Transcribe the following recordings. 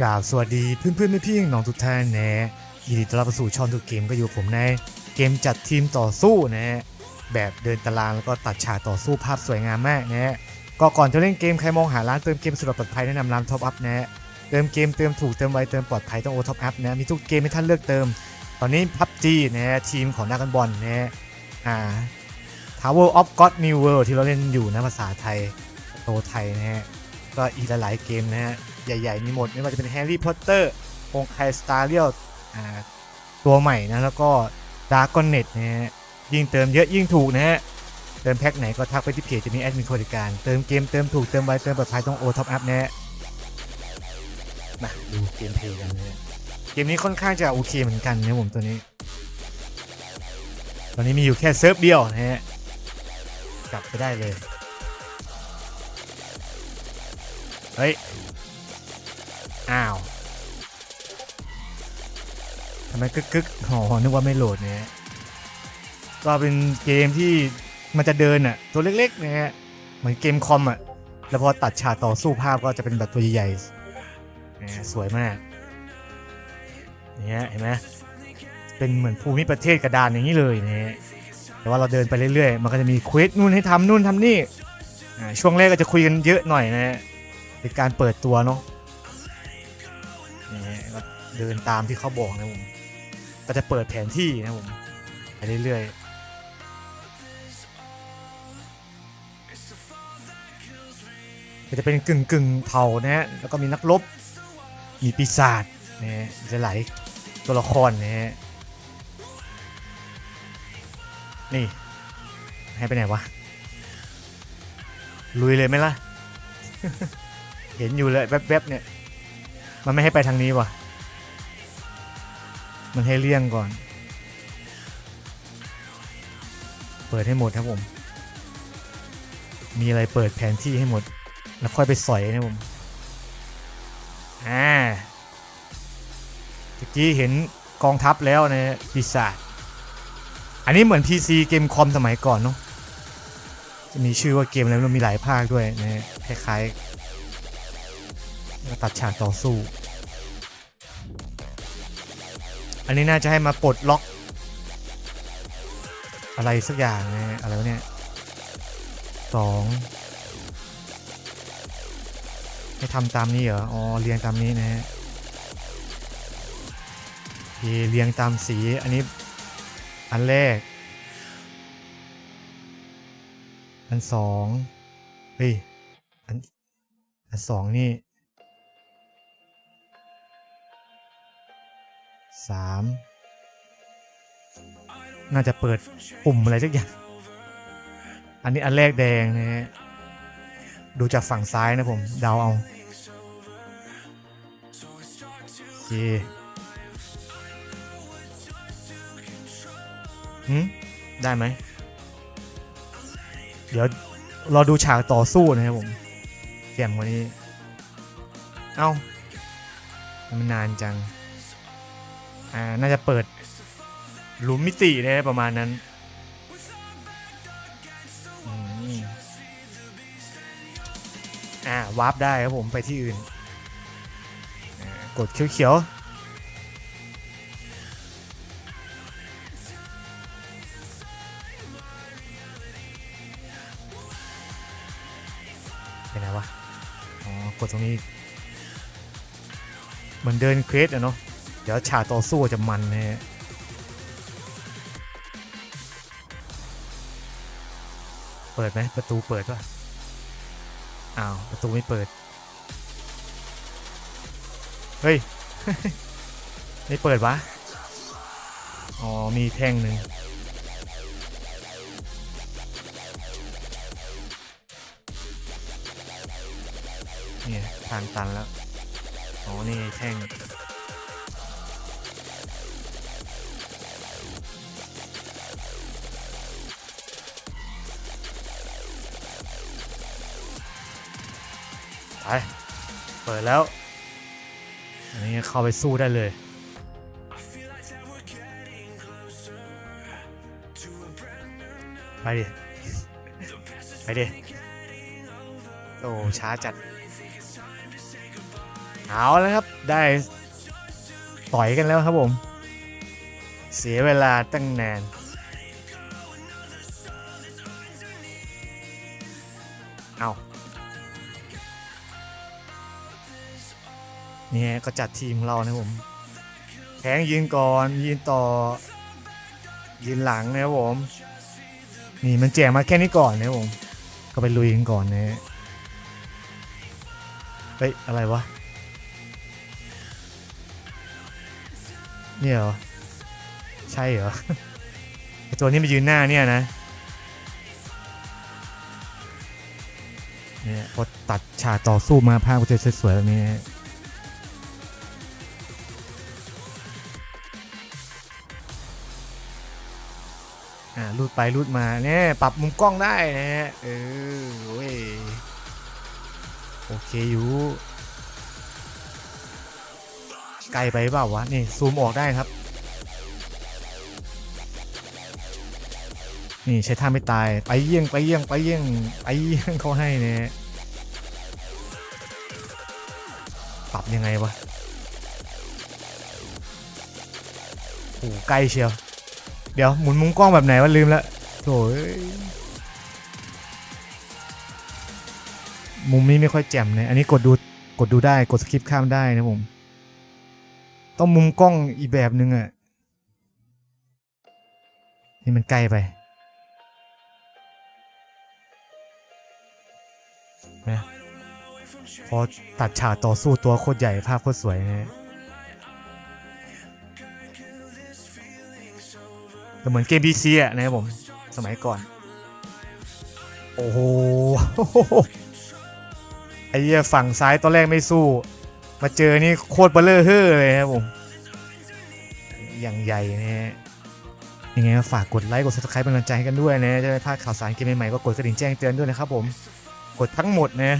กราบสวัสดีเพื่อนเพื่อนๆพี่ๆน้องทุกท่านนะยินดีต้อนรับสู่ช่องทุกเกมก็อยู่ผมในเกมจัดทีมต่อสู้นะฮะแบบเดินตารางแล้วก็ตัดฉากต่อสู้ภาพสวยงามมากนะฮะก็ก่อนจะเล่นเกมใครมองหาร้านเติมเกมสะดปลอดภัยแนะนำร้านท็อปอัพนะฮะเติมเกมเติมถูกเติมไวเติมปลอดภัยต้องโอท็อปอัพนะมีทุกเกมให้ท่านเลือกเติม ตอนนี้พับจีนะฮะทีมของนักกันบอลนะฮะอ่า Tower of God New World ที่เราเล่นอยู่นะภาษาไทยโตไทยนะฮะก็อีกหลายๆเกมนะฮะ ใหญ่ๆ มีหมด ไม่ว่าจะเป็นแฮร์รี่พอตเตอร์องค์ไคสตาเรียลตัวใหม่นะ แล้วก็ดาร์กอนเน็ตนะฮะ ยิ่งเติมเยอะยิ่งถูกนะฮะ เติมแพ็คไหนก็ทักไปที่เพจจะมีแอดมินบริการ เติมเกมเติมถูกเติมไวเติมปลอดภัยต้องโอท็อปอัพนะฮะมาดูเกมเพลย์กันนะฮะเกมนี้ค่อนข้างจะโอเคเหมือนกันนะผมตัวนี้ ตอนนี้มีอยู่แค่เซิร์ฟเดียวนะฮะ กลับไปได้เลย เฮ้ย อ้าวทำไมกึกกึกๆอ๋อนึกว่าไม่โหลดเนี่ยก็เป็นเกมที่มันจะเดินอะตัวเล็กๆนะฮะเหมือนเกมคอมอะแล้วพอตัดฉากต่อสู้ภาพก็จะเป็นแบบตัวใหญ่ๆนะฮะสวยมากเนี่ยเห็นไหมเป็นเหมือนภูมิประเทศกระดานอย่างนี้เลยเนะฮะแต่ว่าเราเดินไปเรื่อยๆ มันก็จะมีเควสนู่นให้ทำนู่นทำนี่ช่วงแรกก็จะคุยกันเยอะหน่อยนะฮะเป็นการเปิดตัวเนาะ เดินตามที่เขาบอกนะผมก็จะเปิดแผนที่นะผมไปเรื่อยๆก็จะเป็นกึ่งกึ่งๆเผ่านะฮะแล้วก็มีนักรบมีปีศาจนะฮะจะหลายตัวละครนะฮะนี่ให้ไปไหนวะลุยเลยไหมล่ะ เห็นอยู่เลยแวบๆเนี่ย มันไม่ให้ไปทางนี้วะ มันให้เลี่ยงก่อน เปิดให้หมดครับผม มีอะไรเปิดแผนที่ให้หมด แล้วค่อยไปสอยนะผมอ่าตะกี้เห็นกองทัพแล้วนะปีศาจอันนี้เหมือน PC เกมคอมสมัยก่อนเนาะจะมีชื่อว่าเกมอะไรม่รู้มีหลายภาคด้วยนะคล้ายๆตัดฉากต่อสู้ อันนี้น่าจะให้มาปลดล็อก อะไรสักอย่างนะอะไรวะเนี่ยสองให้ทำตามนี้เหรอ อ๋อ เรียงตามนี้นะฮะโอเคเรียงตามสี อันนี้ อันแรก อันสองเฮ้ย อัน อันสองนี่ สามน่าจะเปิดปุ่มอะไรสักอย่าง อันนี้อันแรกแดงนะฮะ ดูจากฝั่งซ้ายนะผม เดาเอาโอเคหืมได้ไหม เดี๋ยวรอดูฉากต่อสู้นะครับผมแจ่มกว่านี้ เอ้ามันนานจัง อ่าน่าจะเปิดหลุมมิตินะประมาณนั้นอ่าวาร์ปได้ครับผมไปที่อื่น กดเขียวๆไปไหนวะ อ๋อ กดตรงนี้ เหมือนเดินเควสอะเนาะ เดี๋ยวฉากต่อสู้จะมันนะฮะเปิดไหมประตูเปิดป่ะอ้าวประตูไม่เปิด เฮ้ย ไม่เปิดวะ อ๋อ มีแท่งหนึ่งเนี่ยทางตันแล้ว อ๋อ นี่แท่ง ไปเปิดแล้ว อันนี้เข้าไปสู้ได้เลยไปดิ ไปดิ โอ้ช้าจัด เอาแล้วครับ ได้ต่อยกันแล้วครับผม เสียเวลาตั้งนานเอา เนี่ยก็จัดทีมเรานะผมแทงยืนก่อนยืนต่อ ยืนหลังนะครับผม นี่มันแจกมาแค่นี้ก่อนนะครับผม ก็ไปลุยกันก่อนนะฮะเฮ้ยอะไรวะเนี่ยเหรอ ใช่เหรอไอตัวนี้มายืนหน้าเนี่ยนะเนี่ยพอตัดฉากต่อสู้มาภาพก็จะสวยๆแบบนี้ รูดไปรูดมาเนี่ยปรับมุมกล้องได้นะฮะเออโอ้ยโอเคอยู่ไกลไปเปล่าวะนี่ซูมออกได้ครับ นี่ใช้ท่าไม่ตายไปเยี่ยงไปเยี่ยงไปเยี่ยงไปเยี่ยงเขาให้เนี่ยปรับยังไงวะโอ้ใกล้เชียว เดี๋ยวหมุนมุมกล้องแบบไหนวะลืมละโถ่เอ้ยมุมนี้ไม่ค่อยแจ่มเลยอันนี้กดดูกดดูได้กดสคริปข้ามได้นะผม ต้องมุมกล้องอีกแบบหนึ่งอะนี่มันใกล้ไปนะพอตัดฉากต่อสู้ตัวโคตรใหญ่ภาพโคตรสวยนะ เหมือนเกม PC อะนะครับผม สมัยก่อน โอ้โหไอ้เหี้ยฝั่งซ้ายตอนแรกไม่สู้ มาเจอนี่โคตรเบลเลอร์เฮ้อเลยนะครับผมอย่างใหญ่นะฮะยังไงฝากกดไลค์กด subscribe เป็นกำลังใจให้กันด้วยนะจะได้พลาดข่าวสารเกมใหม่ๆก็กดกระดิ่งแจ้งเตือนด้วยนะครับผมกดทั้งหมดนะ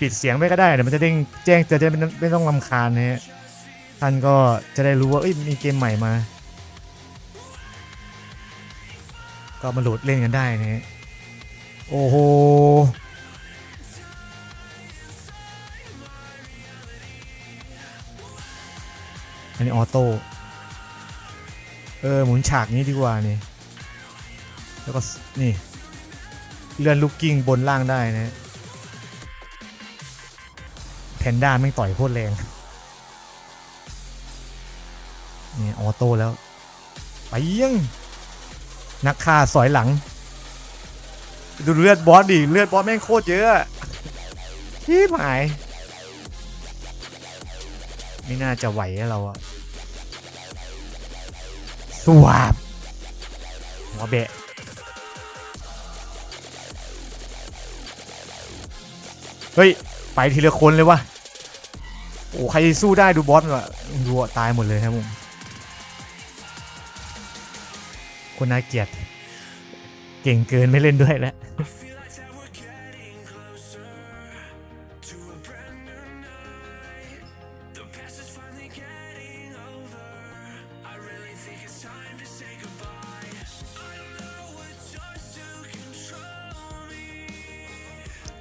ปิดเสียงไปก็ได้เดี๋ยวมันจะเด้งแจ้งเตือนจะไม่ต้องไม่ต้องรำคาญนะฮะท่านก็จะได้รู้ว่าเอ้ยมีเกมใหม่มา ก็มาโหลดเล่นกันได้นะฮะโอ้โหอันนี้ออโต้เออหมุนฉากนี้ดีกว่านี่แล้วก็นี่เลื่อนลูกกิ้งบนล่างได้นะแพนด้าแม่ต่อยโคตรแรงนี่ออโต้แล้ว ไปยัง นักฆ่าสอยหลัง ดูเลือดบอสดิเลือดบอสแม่งโคตรเยอะชิบหาย ไม่น่าจะไหวเราอะสวาบหัวเบะเฮ้ย ไปทีละคนเลยวะโอ้ใครสู้ได้ดูบอสวะดูอะตายหมดเลยครับผม คนน่าเกลียดเก่งเกินไม่เล่นด้วยแล้ว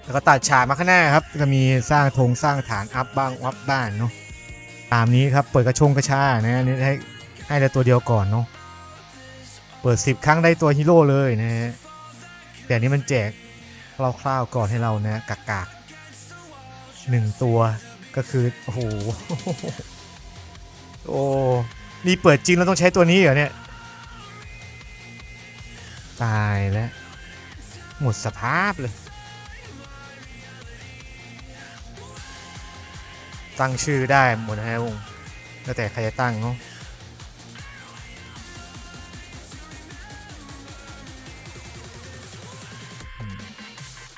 แล้วก็ตัดฉากมาข้างหน้าครับ จะมีสร้างธงสร้างฐานอัพบ้างวับบ้านเนาะตามนี้ครับเปิดกระชงกระชานะนี่ให้ให้แต่ตัวเดียวก่อนเนาะ เปิด 10 ครั้งได้ตัวฮีโร่เลยนะฮะแต่นี้มันแจกคร่าวๆก่อนให้เรานะกากากๆหนึ่งตัวก็คือโอ้โหโอ้นี่เปิดจริงแล้วต้องใช้ตัวนี้เหรอเนี่ย ตายแล้ว หมดสภาพเลย ตั้งชื่อได้หมดนะฮะวงแล้วแต่ใครจะตั้งเนาะ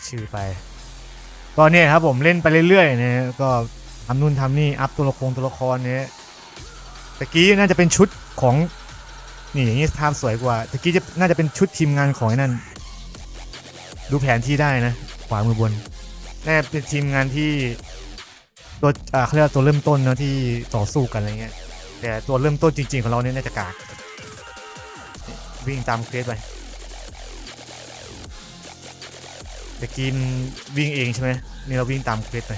ชื่อไป ก็เนี่ยครับผมเล่นไปเรื่อยๆนะฮะก็ทำนู่นทำนี่อัพตัวละครตัวละครเนี่ยตะกี้น่าจะเป็นชุดของนี่อย่างนี้ภาพสวยกว่าตะกี้จะน่าจะเป็นชุดทีมงานของไอ้นั่น ดูแผนที่ได้นะ ขวามือบนน่าจะเป็นทีมงานที่ตัวอ่าเขาเรียกว่าตัวเริ่มต้นเนอะที่ต่อสู้กันอะไรเงี้ยแต่ตัวเริ่มต้นจริง ๆ ของเราเนี่ยน่าจะกากวิ่งตามเควสไป ตะกี้มันวิ่งเองใช่ไหมนี่เราวิ่งตามเควสไป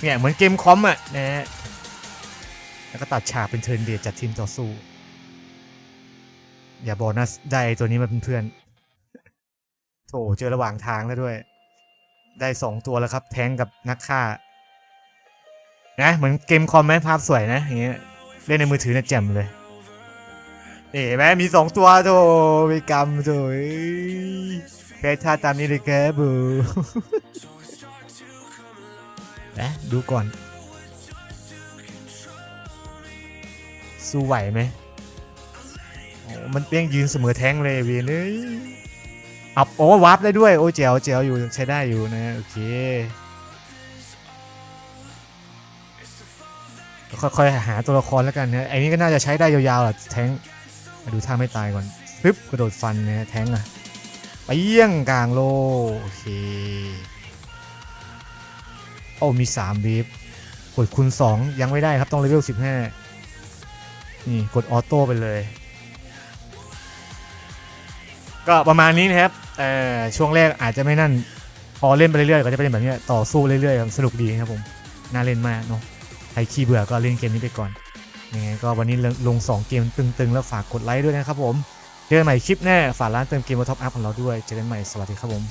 เนี่ยเหมือนเกมคอมอะนะฮะแล้วก็ตัดฉากเป็นเทิร์นเดทจัดทีมต่อสู้ อย่าบอกนะได้ตัวนี้มาเป็นเพื่อนโถเจอระหว่างทางแล้วด้วย ได้สองตัวแล้วครับ แทงกับนักฆ่า นะเหมือนเกมคอมไหมภาพสวยนะอย่างเงี้ยเล่นในมือถือเนี่ยแจ่มเลยเห็นไหมมีสองตัวโถไปกรรมโถ เอ้ยแพ้ท่าตามนี้เลยแกบูนะดูก่อน สู้ไหวไหมโอ้มันเปี้ยงยืนเสมอแท้งเลยเวียนเอ้ยอับโอ้วาร์ปได้ด้วย โอ้เจ๋วเจ๋วอยู่ใช้ได้อยู่นะ โอเค ค่อยๆหาตัวละครแล้วกันนะไอ้นี้ก็น่าจะใช้ได้ยาวๆแหละแท้งมาดูท่าไม่ตายก่อนปึ๊บกระโดดฟันนะแท้งอะ ไปเยี่ยงกลางโลโอเค โอ้มี3บีฟกดคูณ2ยังไม่ได้ครับต้องเลเวล15 นี่กดออโต้ไปเลย ก็ประมาณนี้นะครับเอ่อช่วงแรกอาจจะไม่นั่น พอเล่นไปเรื่อยๆ ก็จะเป็นแบบนี้ต่อสู้เรื่อยๆ สนุกดีครับผม น่าเล่นมากเนาะใครขี้เบื่อก็เล่นเกมนี้ไปก่อนยังไงก็วันนี้ลง 2 เกมตึงๆ แล้วฝากกดไลค์ด้วยนะครับผม เจอกันใหม่คลิปหน้าฝากร้านเติมเกมมาท็อปอัพของเราด้วย เจอกันใหม่ สวัสดีครับผม